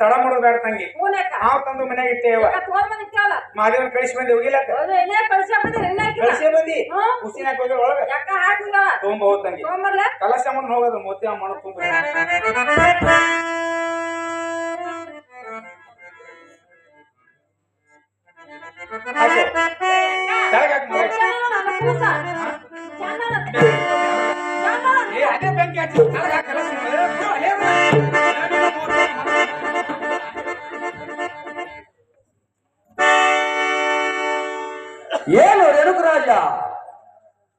ತಡ ಮಾಡೋದು ಬೇಡ ತಂಗಿ. ನಾವ್ ತಂದು ಮನ್ಯಾಗ ಇಟ್ಟೇವ ಮಾದೇವನ್ ಕಳಿಸಿ ಬಂದಿ ಹೋಗಿಲ್ಲ ಕಳ್ಸಿ ಬಂದಿ. ಕುಸಿನಾಕ ಹೋಗಿ ಒಳಗ. ತೊಗೊಂಬ ಹೋಗ್ ತಂಗಿ. ಕಲಶ ಮಣ್ಣು ಹೋಗೋದು ಮೋತಿ ಅಮ್ಮ ತುಂಬ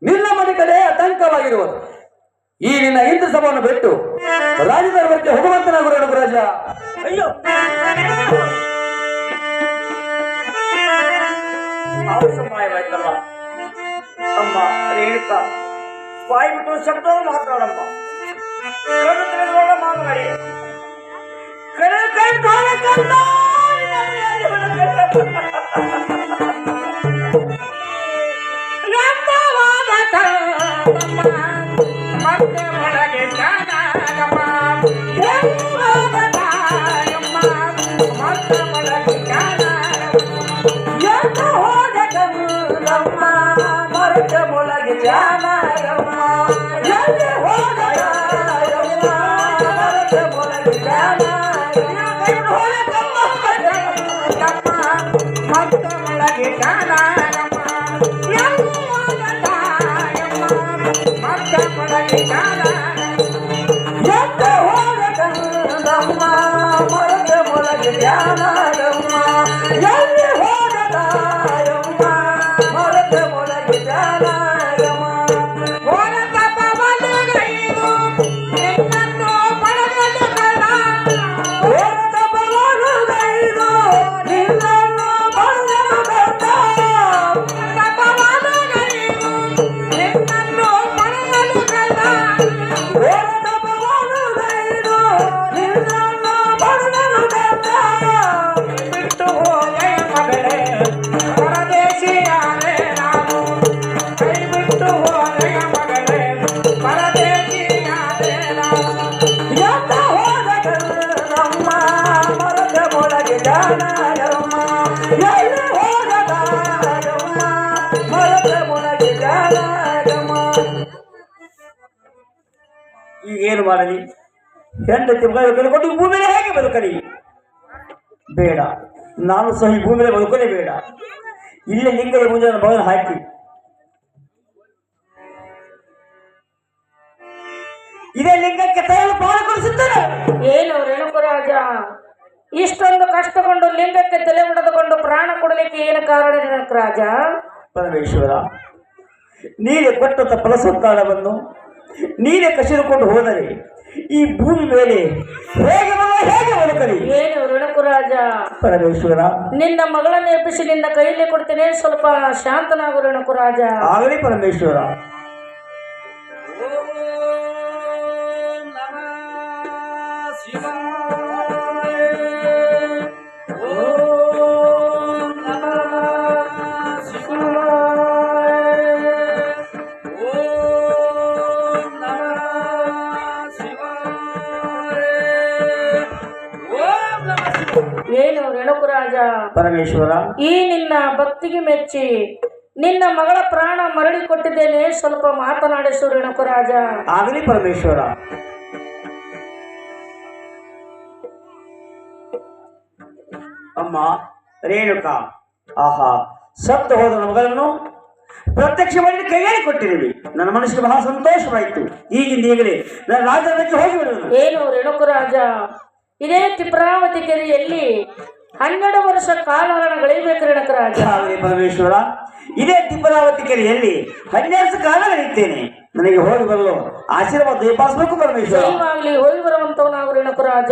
ನಿನ್ನ ಮನೆಗಳೇ ಆತಂಕವಾಗಿರುವುದು ಈ ನಿನ್ನ ಇಂದ್ರ ಸಭವನ್ನು ಬಿಟ್ಟು ರಾಜಧರ್ಮಕ್ಕೆ ಹೋಗುವಂತನಾಗು ರಾಜ ಅಯ್ಯೋ. ಅವ್ರ ಸಮಯವಾಯ್ತಲ್ಲ ಅಮ್ಮ ರೇಣುಕ ಬಾಯಿ ಬಿಟ್ಟು ಶಬ್ದ ಮಾತಾಡಮ್ಮ ಕಣ್ಣು ತೆರೆದುಕೊಳ್ಳ ಮಾತನಾಡಿ. ಕರೆ ಕೈ ತೋರ Jama Rama. ಈಗೇನು ಮಾಡಲಿ? ಹೆಂಡತಿ ಮಗಳು ಕೊಟ್ಟು ಭೂಮಿ ಮೇಲೆ ಹೇಗೆ ಬದುಕಲಿ? ಬೇಡ. ನಾನು ಸಹ ಈ ಭೂಮಿಯಲ್ಲಿ ಬದುಕಲೇ ಬೇಡ. ಇಲ್ಲೇ ಲಿಂಗದ ನನ್ನ ಮಗನ ಹಾಕಿ. ಇದೇ ಲಿಂಗಕ್ಕೆ ತರಲು ಪ್ರಾಣ ಕೊಡಿಸುತ್ತಾರೆ ಏನು ರೇಣುಕರಾಜ? ಇಷ್ಟೊಂದು ಕಷ್ಟಕೊಂಡು ಲಿಂಗಕ್ಕೆ ತಲೆ ಹೊಡೆದುಕೊಂಡು ಪ್ರಾಣ ಕೊಡಲಿಕ್ಕೆ ಏನು ಕಾರಣ ರೇಣುಕರಾಜ? ಪರಮೇಶ್ವರ ನೀನೇ ಕೊಟ್ಟಂತ ಫಲಸಂತಾನವನ್ನು ನೀನೇ ಕಸಿದುಕೊಂಡು ಹೋದರೆ ಈ ಭೂಮಿ ಮೇಲೆ ಹೇಗೆ ಹೇಗೆ ಬದುಕಲಿ? ಏನು ರೇಣುಕರಾಜ ಪರಮೇಶ್ವರ. ನಿನ್ನ ಮಗಳನ್ನು ಎಬ್ಬಿಸಿ ನಿನ್ನ ಕೈಯಲ್ಲಿ ಕೊಡ್ತೇನೆ. ಸ್ವಲ್ಪ ಶಾಂತನಾಗು ರೇಣುಕರಾಜ ಆಗಲಿ ಪರಮೇಶ್ವರ. ರೇಣುಕರಾಜ ಪರಮೇಶ್ವರ. ಈ ನಿನ್ನ ಭಕ್ತಿಗೆ ಮೆಚ್ಚಿ ನಿನ್ನ ಮಗಳ ಪ್ರಾಣ ಮರಳಿ ಕೊಟ್ಟಿದ್ದೇನೆ ಸ್ವಲ್ಪ ಮಾತನಾಡಿಸು ರೇಣುಕರಾಜ ಆಗಲಿ ಪರಮೇಶ್ವರ. ಅಮ್ಮ ರೇಣುಕಾ ಆಹಾ ಸತ್ತು ಹೋದ ಮಗಳನ್ನು ಪ್ರತ್ಯಕ್ಷ ಮಾಡಿ ಕೈಯಲ್ಲಿ ಕೊಟ್ಟಿರುವಿ ನನ್ನ ಮನಸ್ಸಿಗೆ ಬಹಳ ಸಂತೋಷವಾಯಿತು. ಈಗಿಂದ ಈಗಲೇ ನನ್ನ ರಾಜಧಾನಕ್ಕೆ ಹೋಗಿ ಏನು ಏನು ರೇಣುಕರಾಜ ಇದೇ ತಿಪ್ರಾವತಿ ಕೆರೆಯಲ್ಲಿ ಹನ್ನೆರಡು ವರ್ಷ ಕಾಲಹರಣ ಗಳಿಬೇಕ್ರಿ ಆಗಲಿ ಪರಮೇಶ್ವರ ಇದೇ ತಿಪ್ಪರಾವತಿ ಕೆರೆಯಲ್ಲಿ ಹನ್ನೆರಡು ಕಾಲ ನಡೆಯುತ್ತೇನೆ ನನಗೆ ಹೋಗಿ ಬರಲು ಆಶೀರ್ವಾದ ದಯಪಾಲಿಸಬೇಕು ಪರಮೇಶ್ವರ. ಜೈವಾಗ್ಲಿ ಹೋಗಿ ಬರುವಂತವನಾಗ್ರಿ ರೇಣುಕರಾಜ